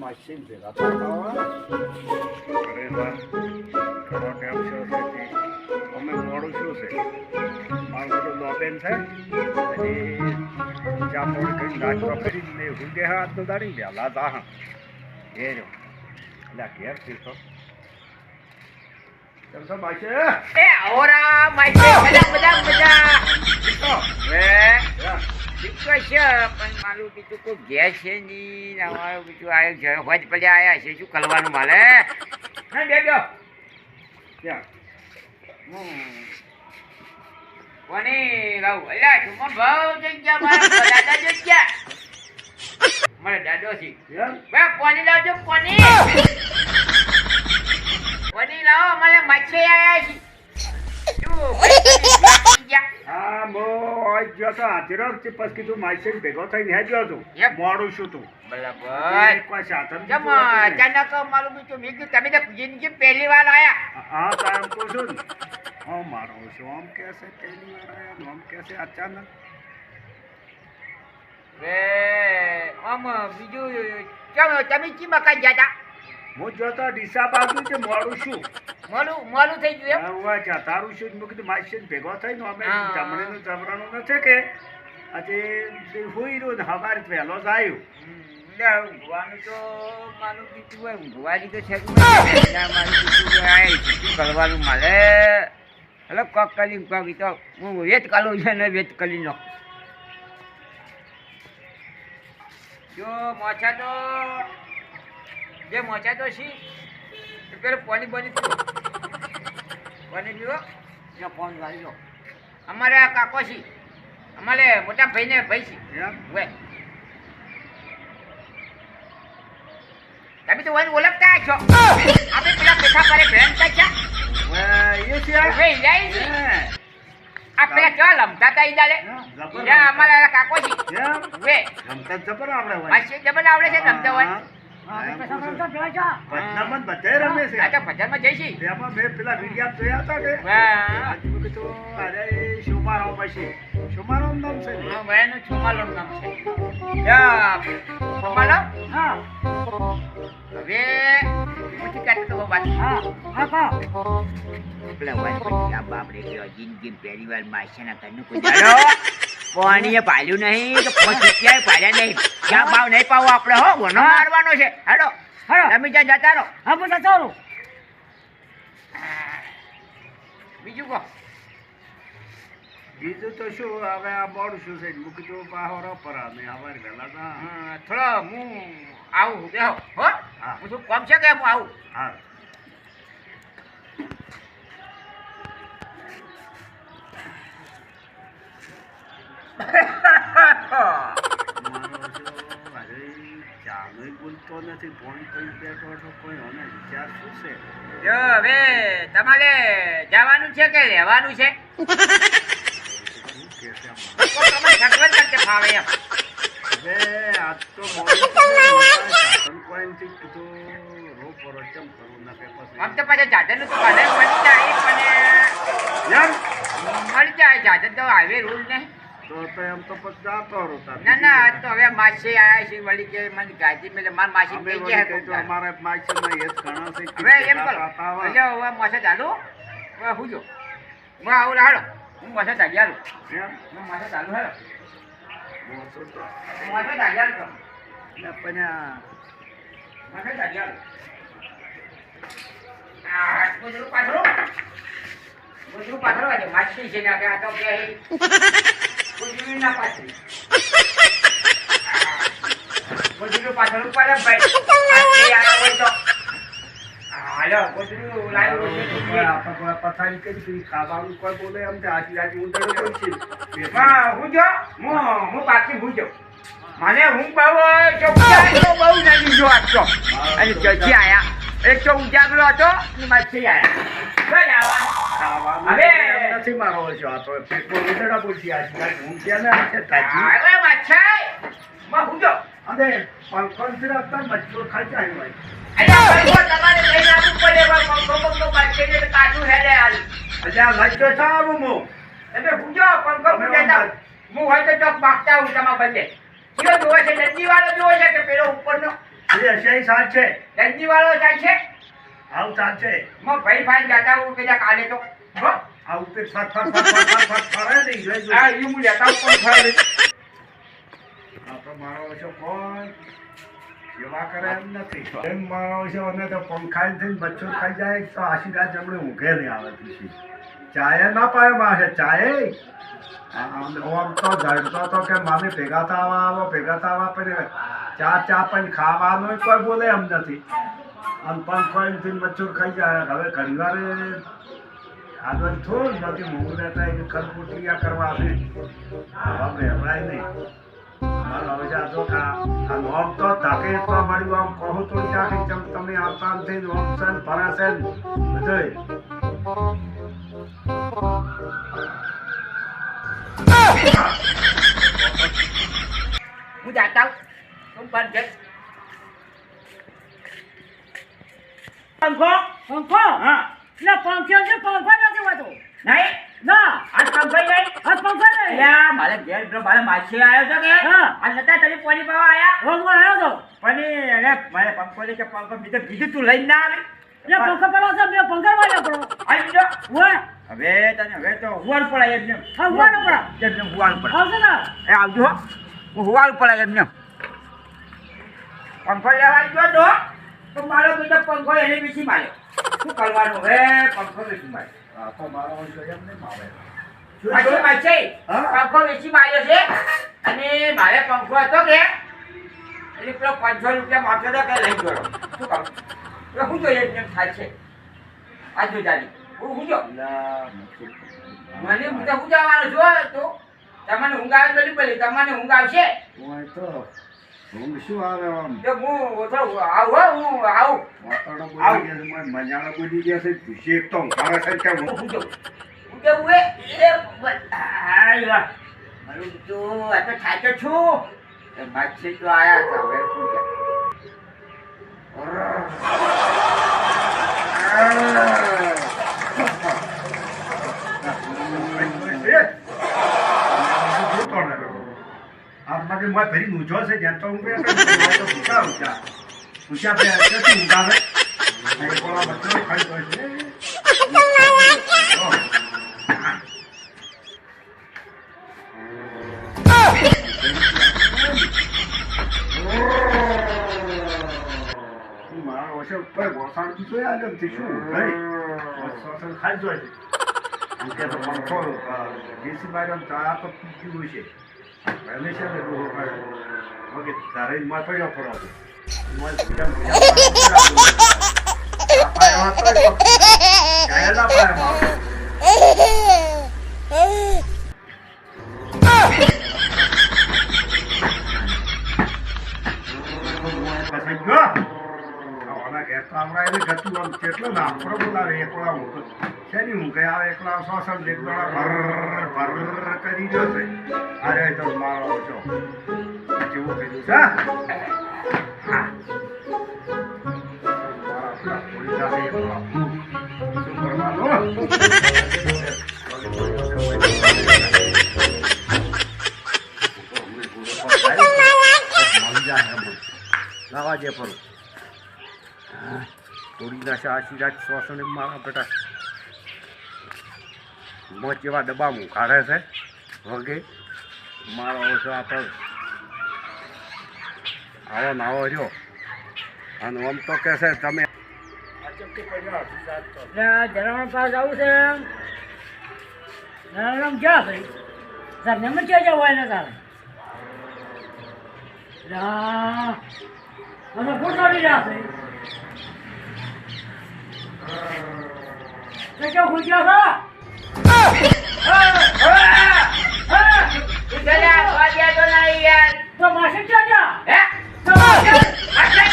માસીને ભેગા અરે વાહ. ઘણો ટાઈમ છે તેથી અમે મોડું શું છે? મારું બધું લોબેન છે. પછી ચા પાણી કરીને નાસ્તો કરીને હુગે હાથ તો દાડી વહેલા જા હા. એ જો. એટલે ઘેર પીતો કેમ છો માસી? એ ઓરા માઈકે મજા મજા મજા. વે દીકરો છે પણ મારું બીજું કોઈ ગેસ છે નહીં અમારું બીજું આવ્યું છે હોજ પડ્યા આયા છે. શું કરવાનું મારે? હા અલ્યા ભાવ જઈ મારા? દાદા જઈ મારા દાદો છે. એમ? બે કોની લાવજો કોની? કોની લાવો? મને મચ્છી હા મો આજ ગયો તો હાથીરો પછી કીધું માસી ભેગો થઈને હેડ્યો તું Yep. મોડું શું તું. બરાબર. કોઈ સાધન કેમ બીજું હતું નહીં. અચાનક મારું બીજું મેં કીધું તમે તો જિંદગી પહેલી વાર આયા. હા તાર કહું છું હું હા મારો છું આમ કે છે પહેલી વાર આયા આમ કે છે અચાનક? રે આમ બીજું કેમ તમે ચી મકાન ગયા હતા હું જોતો ડીસા બાજુ છે મોડું શું મોલું મોલું થઈ ગયું એમ? હા, ઉવા તારું શું મેં કીધું માસી ભેગો થઈને અમે. જમણીનું જમવાનું નથી કે? આજે હુઈ રહ્યું ને હવારે વહેલો જ આવ્યું ઊંઘવાનું તો મારું હોય ઊંઘવાની તો છે મારું બીજું કરવાનું મારે? એટલે કોક કરી કોક તો હું વેત કાલું છે ને વેત કરી નાખ જો મોચા તો જે મોચા તો છી તો પેલો પાણી બની પીવો. પાણી પીવો? ને ફોન વાળી લો. અમારે આ કાકો છે. અમારે મોટા ભાઈને ભાઈ છે. તમે તો વન ઓળખતા છો. આપણે પેલા પેથા પર ભેણ તા છે. એ છે. હવે જાય છે. આ પેલા કેવા લમતા તા ઈ દાડે? હા, અમારા કાકો છે. વે રમતા જબર આવડે હોય. માસી જબર આવડે છે રમતા હોય? બધાય રમે છે. આ તો ભજનમાં એમાં મેં પેલા વિડીયા જોયા હતા કે? આજે મેં કીધું અરે શુમારામ પછી શુમારામ નામ છે હા વયનું છુમાલો નામ છે. યા હા. હવે વાત પેલા વાત પછી આ બાપરે કયો જિંદગી પહેલી વાર માસીના ઘરનું કુદાડો પાણીએ પાલ્યું નહીં કે પાંચ પાલ્યા નહીં. જ્યાં ભાવ નહીં પાવો આપણે હો વનો મારવાનો છે. હેડો. તમે ત્યાં જતા રહો. હા હું જતો રહું બીજું કહો. બીજું તો શું હવે આ મોડું શું છે? મૂકી દો પાહોરો પર અમે હવારે વહેલા તા હા, થોડો હું આવું બેહો હો. હા. હું શું કોમ છે કે હું આવું? હા. મારો જો અરે ચાલુય બોલતો નથી ફોન કરી બેઠો તો કોઈ મને વિચાર શું છે જો હવે તમારે જવાનું છે કે રહેવાનું છે? ફાવે એમ હવે આજ તો મોડું કીધું રો પરો ચમ કરવું ના કે આમ તો પાછા જાજરનું તો ભલે મળી જાય પણ યાર. મળી જાય જાજર તો હાઈવે રૂલ નહીં તો તો એમ તો પછી જાતો રહો ના ના આજ તો હવે માસી આયા છે વળી કે મને ગાજી મેલે માર માસી કહી છે તો અમારે ઘણા છે હવે એમ કરો. એટલે હવે માસે ચાલુ? હવે હું જો? હું આવું હાલો. હું માસે ચાલી આલું હું માસે ચાલુ હાલો. બોલશો તો. માસે ચાલી આલું એટલે પણ આ માસે ચાલી આલું આ ગોદડું પાથરો. ગોદડું પાથરો આજે માછી છે ને આ તો કે ગોદડું ના પાથરી ગોદડું પાથરવું ભાઈ. માછી આના હોય તો? હાલો ગોદડું લાવ્યું છે કોઈ આપણે કોઈ પથારી કરી હતી, ખાવાનું કોઈ બોલે એમ આજી આજી ઉંદરડો કોઈ છે. માં હું જો હું હું પાછી હું જો. મને હું બહુ ચોખ્ખો બહુ નહીં જો આજો અને જલ્દી આયા. એક તો ઉજાગરો હતો ને માછી આયા. હવે- નથી મારો ઓછો. આ તો પેટમાં ઉંદરડા બોલતી આજી આજી હું ને ના છે તાજી. અરે વાછાઈ માં હું જો અને પંખોથી રાખતા મચ્છરો ખાઈ જાય ભાઈ અરે તમારે લઈને આવવું પડે પંખો પંખો પાછે ને કાચું હેડે હાલ. આ મચ્છરો સારું હું. એટલે હું જો પંખો પૂજાતા હું હોય તો ચોક માગતા હું તમારા બંને કયો જોવે છે નદી વાળો જોવે છે કે પેલો ઉપરનો? એ એશિયાઈ સાચ છે. નદી વાળો ચાલશે આવું છે. માં ભાઈ ભાઈ જાતા હું કે કાલે તો. હો? આવું તે ફટ ફટ ફટ ફટ ફટ નહીં જોઈ આ જોઈ ઈ હું લેતા હું પણ નહીં. આપણો મારો છો કોઈ સેવા કરે એમ નથી. એમ મારો છે અને તો પંખાઈ થઈને બચ્ચો ખાઈ જાય તો આશીર્વાદ જમણે ઊંઘે નહીં આવે પછી. ચાય ના પાય માસે ચાય? આમ તો જડતો તો કે મામી ભેગા થવા આવો ભેગા થવા પણ ચા ચા પણ ખાવાનું કોઈ બોલે એમ નથી. આમ પંખો થઈને બચ્ચો ખાઈ જાય હવે ઘણી વાર આગળ થોડું નથી. મૂળ લેતા એ ખરપુટિયા કરવા છે. હવે બેવડાય નહીં. હવે જા આ નોમ તો ધાકે તો મળ્યું. આમ કહું તો ત્યાં ચમ તમે આવતા નથી નોમ સન ફરાસન બધુંય હું જાતા હું પણ જઈ પંખો? પંખો? હા. એટલે પંખો છે પંખો નહીં ના આજ પંખો નહીં આ પંખો નહીં. અલ્યા મારે ઘેર પેલો મારે માછી આવ્યો તો કે હા. આ નતા તમે પોની પાવા આયા? રોગમાં આવ્યો તો. પણ એને મારે પંખો કે પંખો બીજે બીજું તું લઈને ના આવી. એટલે પેલો છે બે પંખો વાળો પડો આવી જો હોય. હવે તને હવે તો હુવાડ પડાય એમને હા, હુવાડ પડાય. એમને ને? એ આવજો હો. હું હુવાડ પડાય એમને પંખો લેવા ગયો તો? મારો બીજો પંખો એની બીસી માર્યો. શું કરવાનું? હે પંખો બીજી માર્યો. આ તો મારો છે એમ નહીં માવે પછી મારશે. પંખો વેચી માર્યો છે. અને મારે પંખો હતો કે? એટલે પેલો પાંચસો રૂપિયા માગતો હતો કે લઈ ગયો. શું કરું એટલે જોઈએ થાય છે. આજુ જાની. હું હું જો? મને હું તો હું જવાનું જો તો. તમને ઊંઘ આવે તો નહીં તમને ઊંઘ આવશે. હું તો. ઊંઘ શું આવે આમ? હું ઓછો આવું હો, આવું. વાતાવરણ. બોલી ગયા છે મને મજાના બોલી ગયા છે? ખુશી એક તો ઊંઘાડે છે કે હું કેવું? હે એ? આયા મારું તો આ તો થાક્યો છું. એ માછી તો આયા હતા હવે શું છે આમાં મેં ફરી ઊંઝો છે જ્યાં તો હું બે તો પૂછા ઊંચા પૂછા બે ક્યાંથી ઊંઘાવે અહીં કોળા બચ્ચો ખાઈ ગયો છે. ઉપર ગોસાણથી જોયા જ નથી. શું ભાઈ શ્વસન ખાઈ કે તો પંખો દેશી બાયરમ ચા તો પીધું છે. પહેલે છે ને ડોહો એને ગતું આમ કેટલો નાફરો બોલાવે એકલા હું શેની હું કઈ આવે એકલા શ્વાસન એક ભર ભર કરી દો છે અરે તો મારો છો. જેવું થઈ ગયું છે જે મારા પેલા પોલીસા છે એકલા. શું કરવાનું? મળી જાય એમ. લાવા જે ફરું નાશે આશીર્વાદ શ્વાસને મારા મોચ એવા ડબ્બા હું છે, વગે. મારો ઓછો આપણે આવો ને આવો રહ્યો. અને આમ તો કહે છે, તમે જલારામ પાસે જવું છે જલારામ ક્યાં ભાઈ સાહેબ એમ ક્યાં જવું હોય ને તારે? અમે આ, અમે પૂછાડી રહ્યા છે. તે કેમ ખુલ્યા છો? તો માસી ક્યાં ગયા? હે? તો માસી અચ્છા,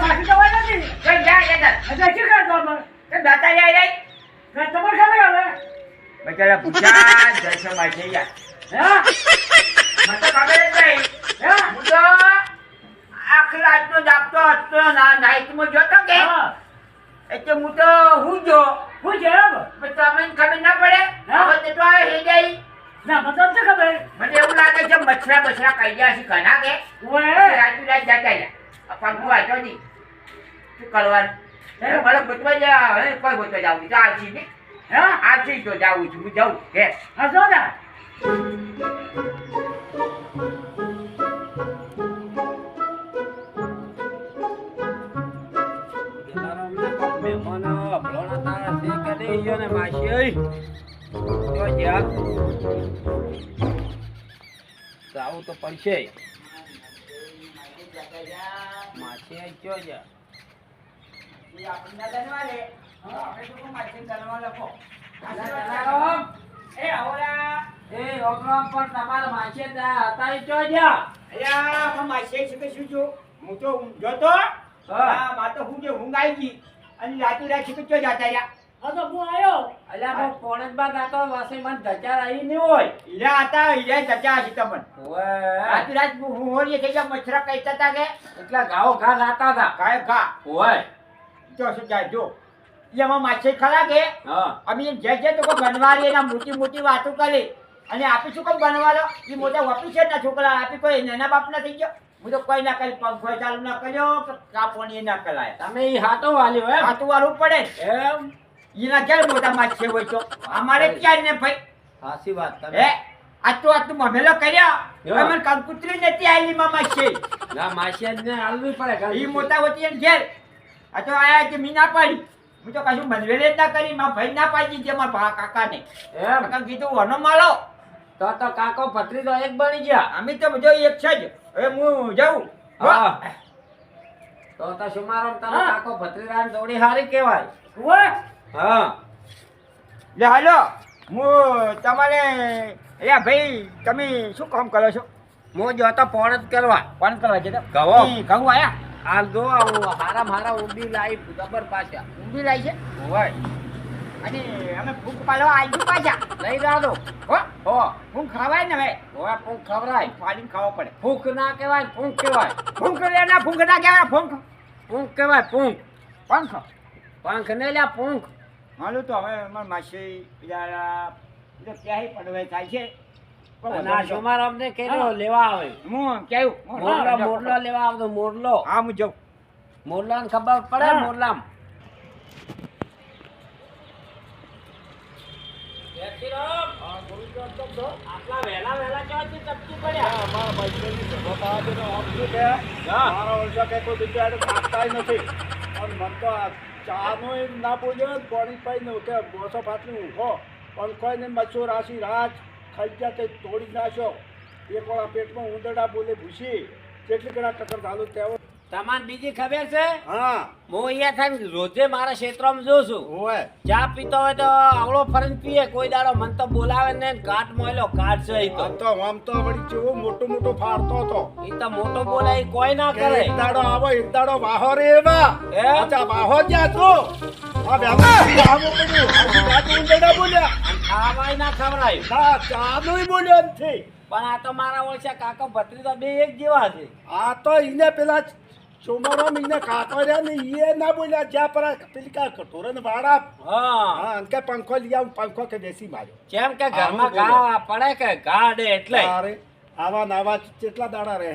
માસી હોય નથી. એટલે શું કરતો દાતા જાય, જાય. તમારે ખબર હવે. બચારા જાય છે માથે યાર. હે? તો ખબર જ નહીં. હે? હું? તો આખી રાતનો જાગતો હતો ના નાઈટમાં જોતો કે? હા. એટલે હું તો હું જો હું છે પણ તમને ખબર ના પડે? હા. હવે તે તો આ હે જાય ના મતલબ છે ખબર. મને એવું લાગે છે મચ્છરા બછરા કઈ ગયા છે ઘણા કે? રાજુ રાજ જતા રહ્યા. પંખો વાંચો નહીં. શું કરવાનું? એ મને ગોતવા જા હવે કોઈ ગોતવા જાવું તો આવશે નહીં. હા? આવશે તો જાવું છું. હું જાઉં. ઘેર હસો ના આવું તો પડશે. માસી આપણે તો તમારા માસી ઈ કયો જા હું તો ઊંઘ આવી ગઈ અને રાતું રાત છે કે ચો જતા રહ્યા? હું આયો. અલ્યા હું. પોણે જ બાદ આતો વાસે મને ધચાર આવી નહીં હોય. ઈરા હતા ઈરા જતા હશે તમને. રાત હું થઈ મચ્છરા કે? એટલા ગાઓ ઘા કાય ઓય તો શું જાય જો. એમાં માછલી ખરા કે? અમે જે જે તો બનવારી એના મોટી મોટી વાતો કરી. અને આપી શું કેમ બનવાનો એ મોટા ઓફિસર ના છોકરા આપી કોઈ નાના બાપ ના થઈ ગયો? હું તો કોઈ ના કરી પંખો ચાલુ ના કર્યો કે કાપોણી ના કરાય. તમે હાથો વાલ્યો હાથું વાળું પડે એમ? એના ક્યારે મોટા છે હોય તો? અમારે ક્યારે ને ભાઈ? સાચી વાત તમે. આ તો આ તું મમેલો કર્યા. મને કંકુતરી નથી આવેલી મામા છે. ના માસી ને હાલવી પડે એ મોટા હોતી એને ઘેર. આ તો આયા કે મી ના પાડી. હું તો કશું મનવેલે જ ના કરી મારા ભાઈ ના પાડી દીધી મારા ભા કાકાને. એમ? કાકા કીધું વનો માલો. તો તો કાકો ભત્રીજો એક બની ગયા. અમે તો બધો એક છે જ. હવે હું જાઉં. હા. તો તો સુમારો તમે હા. કાકો ભત્રીજાને દોડી હારી કહેવાય? હા. લે હાલો. હું તમારે એ ભાઈ તમે શું કામ કરો છો? હું જો તો પોણ જ કરવા. પણ કરવા જતો કહો કહું આયા? આ જો હારા મારા ઊંડી લાઈ ખબર પાછા. ઊંડી લાઈ છે? હોય. અને અમે ફૂંક પાડવા આવી પાછા. લઈ જાજો. હો? હો. ફૂંક ખવાય ને હવે? હો ફૂંક ખવરાય ફાડીને ખાવો પડે. ફૂંક ના કહેવાય ફૂંક કહેવાય. લે ના ફૂંક ના કહેવાય ફૂંક ફૂંક કહેવાય ફૂંક પંખ પંખ ને લ્યા ફૂંક હાલું તો હવે અમારા માસી બિચારા ક્યાંય પડવે થાય છે. અને અમને કેલો લેવા આવે. હું કેવું મોરલો મોરલો લેવા આવતો મોરલો. હા. હું જાઉં મોરલા ને ખબર પડે મોરલામ આટલા વહેલા વહેલા ક્યાંથી ટપકી પડ્યા? મારા વર્ષે કઈ કોઈ બિચારું નથી. પણ મન તો આ ચાનો ના બોલ્યો ને, પાણી પાઈ કે બોસો ફાટલી ઊભો. પણ કોઈને મચ્છો રાશી રાજ ગયા તે તોડી નાખ્યો. એક વાળા પેટમાં ઉંદરડા બોલે ભૂસી. જેટલી ઘણા ટક્કર ધાલો તેવો તમારે બીજી ખબર છે? હા. હું અહીંયા થાય રોજે મારા ક્ષેત્રમાં જોઉં છું. હોય ચા પીતો હોય તો આવડો ફરીને પીએ. કોઈ દાડો મન તો બોલાવે ને કાટ મોયલો કાટ છે તો. આમ તો આમ તો વળી જેવો મોટો મોટો ફાડતો હતો. એ તો મોટો બોલાય કોઈ ના કરે. એક દાડો આવો એક દાડો વાહો રે એવા. એ અચ્છા વાહો જ્યાં તો આ વ્યાપારી આવો પડ્યું આ ઉંદરડા બોલ્યા. ખાવાય ના ખવડાય. ના ચાનું બોલ્યો નથી પણ આ તો મારા ઓળખ્યા કાકા ભત્રીજા બે એક જેવા છે. આ તો એને પેલા ચોમારો મહિના કાકોર્યા ને એ ના બોલ્યા જ્યાં પર પેલી કા કટોરે ને વાડા હા અને કે પંખો લઈ આવું પંખો કે બેસી માર્યો જેમ કે ઘરમાં ગા પડે કે ગાડે એટલે અરે આવા નાવા કેટલા દાડા રહે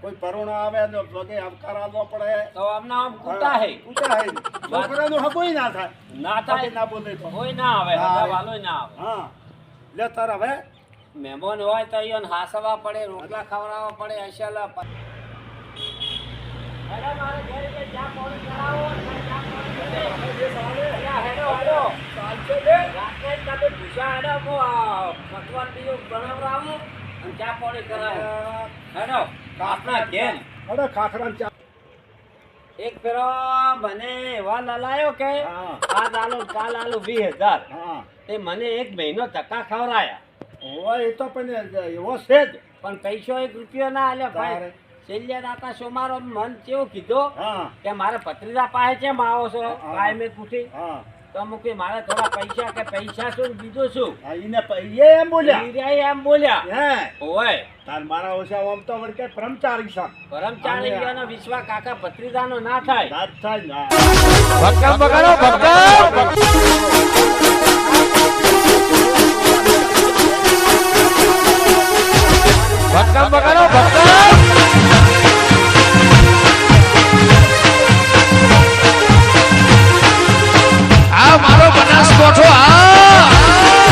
કોઈ પરોણો આવે ને લોગે આવકાર આવવો પડે તો આમને આમ કૂટા હે કૂટા હે છોકરાનું હગોય ના થાય ના થાય ના બોલે તો કોઈ ના આવે હા. વાલોય ના આવે હા લે તાર હવે મહેમાન હોય તો અહીંયા હાસવા પડે રોટલા ખવડાવવા પડે અસલા હેડો એક ફેરો મને એવા લલાયો કે આ લાલુ કા લાલુ આલુ વીસ હજાર. હા. તે મને એક મહિનો ધક્કા ખવડાયા. હોય એ તો પણ એવો છે જ. પણ પૈસો એક રૂપિયો ના આલ્યો ભાઈ. છેલ્લે દાતા સોમારો મન કેવો કીધું કે મારે ભત્રીજા પાસે કેમ આવો છો. કાયમે પૂછી તો મૂકી મારે થોડા પૈસા કે પૈસા શું બીજું શું? હા, ઈને એમ બોલ્યા. એમ બોલ્યા. હે. ઓય. તાર મારા ઓછા આમ તો વળી પરમચારી સા પરમચારી ગયાનો વિશ્વા કાકા ભત્રીજાનો ના થાય. ના થાય ના. ભક્કમ બગાડો ભક્કમ. બગાડો